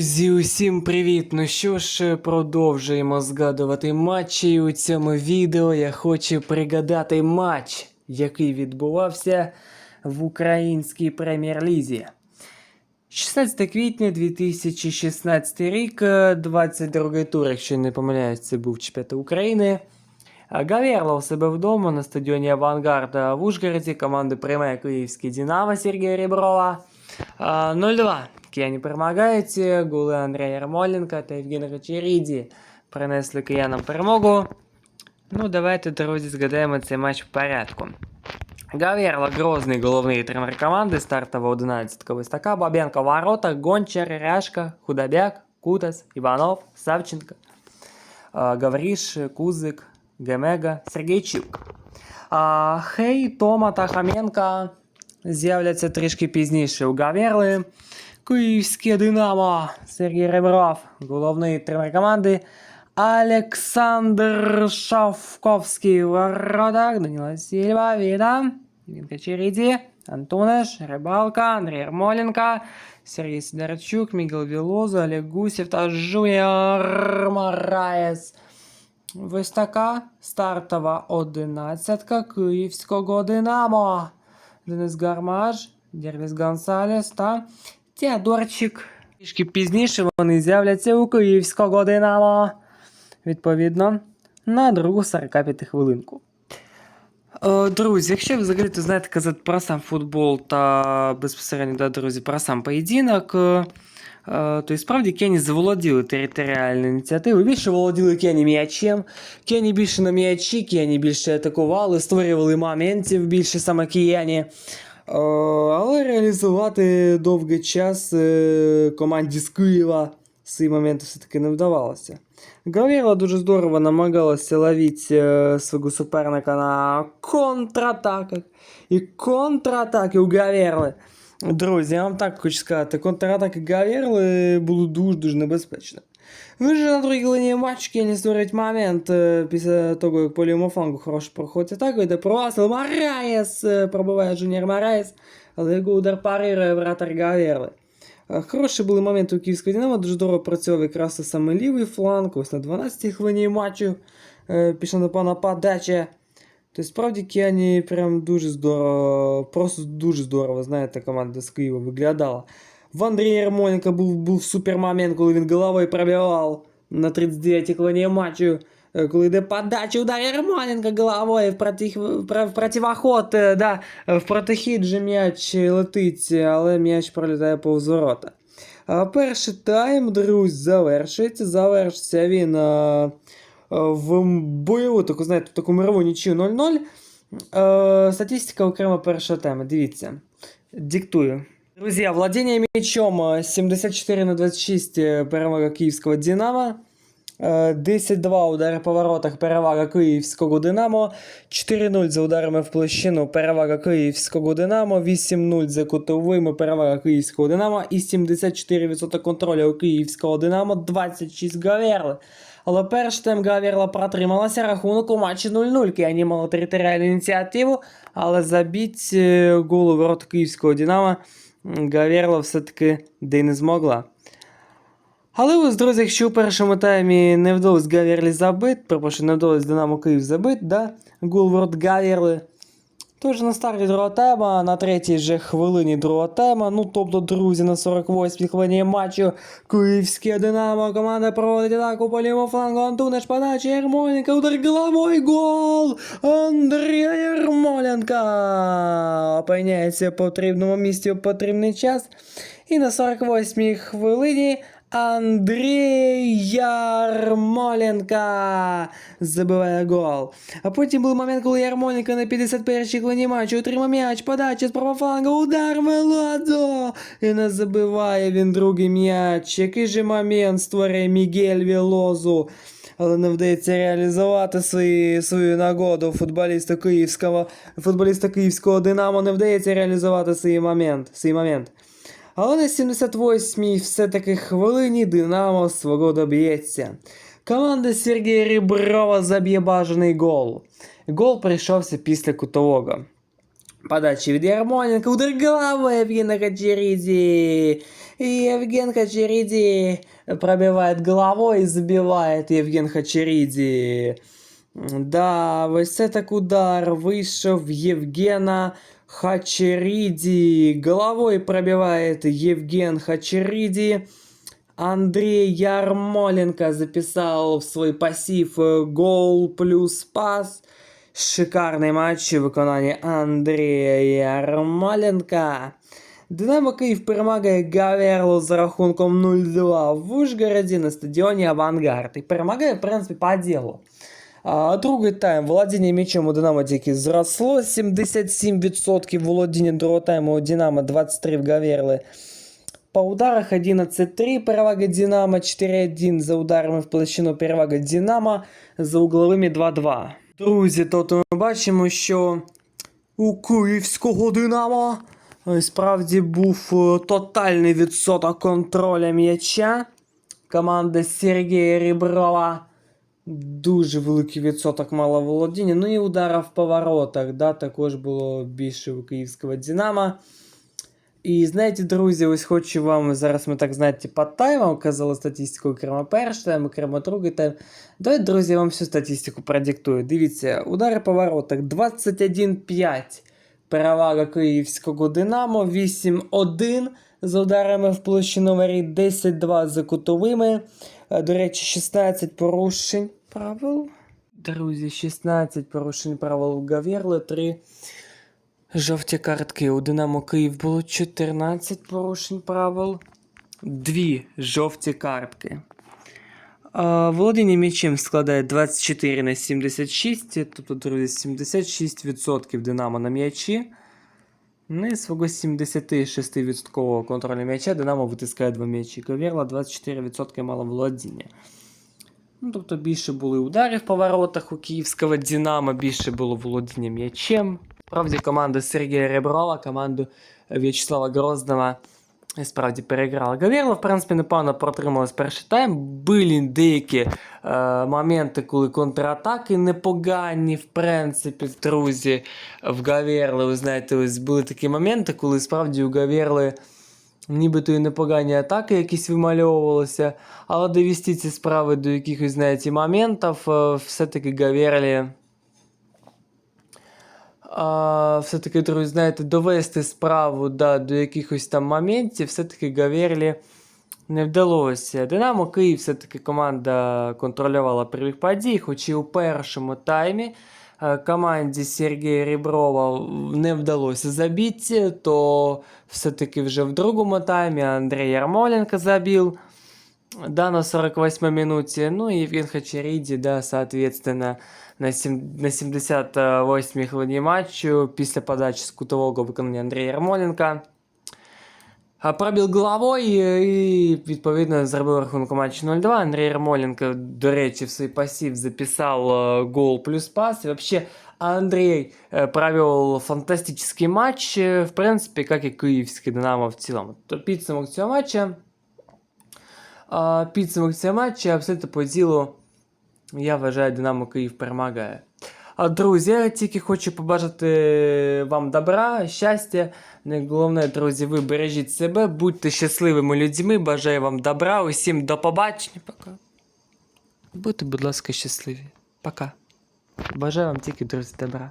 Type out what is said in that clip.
Друзі, усім привіт! Ну що ж, продовжуємо згадувати матчі. І у цьому відео я хочу пригадати матч, який відбувався в українській прем'єр-лізі. 16 квітня 2016 рік, е, 22 тур, якщо не помиляюсь, це був чемпіонат України. А Гаверло у себе вдома на стадіоні Авангард а в Ужгороді. Команду приймає київський Динамо Сергія Реброва. 0-2. Кияні перемагають. Голи Андрія Ярмоленка та Євгена Ричеріді принесли киянам перемогу. Ну, давайте, друзі, згадаємо цей матч в порядку. Гаверло грозний головний тренер команди, стартова 11 ось така, Бабенко в воротах, Гончар, Ряшка, Худобяк, Кутас, Іванов, Савченко, а, Гавриш, Кузик, Гемега, Сергійчук. А, Хей, Тома та Хаменка з'являться трішки пізніше у Гаверли. Київське Динамо, Сергій Ребров, головний тренер команди. Олександр Шавковський воротах, Данила Сільва, Віда, Вінка Черіді, Антонеш, Рибалка, Андрій Ермоленко, Сергій Сидорчук, Мігел Вілоза, Олег Гусєв та Жуніор Мараєс. Ось така стартова одинадцятка київського Динамо. Денис Гармаш, Дервіс Гонсалес та Теодорчик. Трішки пізніше вони з'являться у київського Динамо. Відповідно, на другу 45 хвилинку. Е, Друзі, якщо ви взагалі то знаєте казати про сам футбол та безпосередньо, да, друзі, про сам поєдинок, е, то і справді Кені заволоділи територіальною ініціативою. Більше володіли Кені м'ячем, Кені більше на м'ячі, Кені більше атакували, створювали моментів більше саме кияні. Е, Але реалізувати довгий час е, команді з Києва ці моменти все-таки не вдавалося. Гавіла дуже здорово намагалася ловити е, свого суперника на контратаках. І контратаки у Гавєрли. Друзі, я вам так хочу сказати, контратаки Гавєрли були дуже-дуже небезпечні. Ви ж на другій лінії матчки не створить момент е, після того, як по лівому флангу хорошо проходить атаку, йде простріл Мараєс е, пробиває Жуніор Мараєс, але його удар парирує вратар Гавєрли. Е, Хороші були моменти у Київського Динамо, дуже здорово працював якраз саме лівий фланг, ось на 12-й хвилині матчу е, пішла напевно подача. Тобто, справді Кіані прям дуже здорово, просто дуже здорово, знаєте, команда з Києва виглядала. В Андрія Ярмоленка був, був супер момент, коли він головою пробивав на 39-й хвилині матчу. Е, Коли йде подача, удар Ярмоленка головою в, проти, в, про- в противоход, е, да, в протихід же м'яч летить, але м'яч пролітає повз ворота. А перший тайм, друзі, завершується. Завершиться він а, а, в бойову, таку, знаєте, в таку мирову нічию 0-0. Е, статистика окремо першого тайма. Дивіться. Диктую. Друзья, владение мячом э, 74 на 26 э, перевага київського Динамо. Е, 10-2 удари по воротах, перевага київського Динамо. 4-0 за ударами в площину, перевага київського Динамо. 8-0 за кутовими, перевага київського Динамо. І 74% контролю у київського Динамо, 26 Гаверли. Але перш тим Гаверла протрималася рахунок у матчі 0-0. Киані мали територіальну ініціативу, але забіть е, гол ворот київського Динамо м, Гаверла все-таки де не змогла. Але ось, друзі, якщо у першому таймі не вдалося Гаверлі забити, перепрошую, не вдалося Динамо Київ забити, да? гол в ворот Гаверли, то вже на старті другого тайма, на третій же хвилині другого тайма, ну тобто, друзі, на 48-й хвилині матчу Київське Динамо, команда проводить атаку по лівому флангу, Антунеш, подача, Ярмоленко, удар головой, гол! Андрія Ярмоленка! Опиняється в потрібному місці у потрібний час. І на 48-й хвилині Андрій Ярмоленка забиває гол. А потім був момент, коли Ярмоленко на 51-й хвилині матчу отримав м'яч, подача з правого флангу, удар Велодо! І не забиває він другий м'яч. Який же момент створює Мігель Велозу. Але не вдається реалізувати свої, свою нагоду футболіста київського, футболіста київського Динамо не вдається реалізувати свій момент. Свій момент. Але на 78-й все-таки хвилині Динамо свого доб'ється. Команда Сергія Ріброва заб'є бажаний гол. Гол прийшовся після кутового. Подача від Ярмоленка, удар голови Євгена Хачерізі. Евген Хачериди пробивает головой и забивает Евген Хачериди. Да, ось це так удар вийшов в Євгена Хачериди. Головой пробивает Евген Хачериди. Андрей Ярмоленко записал в свой пассив э, гол плюс пас. Шикарний матч у виконанні Андрія Ярмоленка. Динамо Київ перемагає Гаверлу з рахунком 0-2 в Ужгороді на стадіоні Авангард. І перемагає, в принципі, по ділу. А другий тайм володіння м'ячем у Динамо тільки зросло. 77% володіння другого тайму у Динамо, 23 в Гаверли. По ударах 11-3 перевага Динамо, 4-1 за ударами в площину перевага Динамо, за угловими 2-2. Друзі, тут ми бачимо, що у київського Динамо справді був е, тотальний відсоток контроля м'яча. Команда Сергія Ріброва дуже великий відсоток мала володіння. Ну і удара в поворотах, да, також було більше у київського Динамо. І знаєте, друзі, ось хочу вам зараз ми так знаєте, по таймам казали статистику окремо перший тайм, окремо другий тайм. Давайте, друзі, я вам всю статистику продиктую. Дивіться, удари по воротах 21-5. Перевага київського Динамо, 8-1 за ударами в площину воріт, 10-2 за кутовими. Е, До речі, 16 порушень правил. Друзі, 16 порушень правил у Гавєрли, 3 Жовті картки. У Динамо Київ було 14 порушень правил, 2 жовті картки. А, володіння м'ячем складає 24 на 76, тобто, друзі, 76% Динамо на м'ячі. І свого 76% контролю м'яча Динамо витискає два м'ячі. Ковірла 24% мало володіння. Ну, тобто більше були ударів по воротах у київського Динамо, більше було володіння м'ячем. Справді команда Сергія Реброва, команду В'ячеслава Грозного справді переграла. Гавєрло, в принципі, непогано протрималась перший тайм. Були деякі е, моменти, коли контратаки непогані, в принципі, друзі, в Гавєрли. Ви знаєте, ось були такі моменти, коли справді у Гавєрли нібито і непогані атаки якісь вимальовувалися, але довести ці справи до якихось, знаєте, моментів, е, все-таки Гавєрлі все-таки, друзі, знаєте, довести справу да, до якихось там моментів, все-таки Гаверлі не вдалося. Динамо Київ все-таки команда контролювала прибіг подій, хоч і у першому таймі е, команді Сергія Ріброва не вдалося забити, то все-таки вже в другому таймі Андрій Ярмоленко забив. Да, на 48 минуте. Ну и Евген Хачериди, да, соответственно, на, сім- на 78 хвилині матчу після подачі з кутового виконання Андрія Ярмоленка. А, Пробіл головою і, відповідно, зробив рахунку матчу 0-2. Андрій Ярмоленко, до речі, в свій пасів записав е, гол плюс пас. І вообще Андрей е, провел фантастический матч, е, в принципі, як і київський Динамо в цілому. То підсумок цього матча. А, підсумок цього матча абсолютно по ділу, я вважаю, Динамо Київ перемагає. А, друзі, я тільки хочу побажати вам добра, щастя. Найголовне, друзі, ви бережіть себе, будьте щасливими людьми, бажаю вам добра, усім до побачення. Пока. Будьте, будь ласка, щасливі. Пока. Бажаю вам тільки, друзі, добра.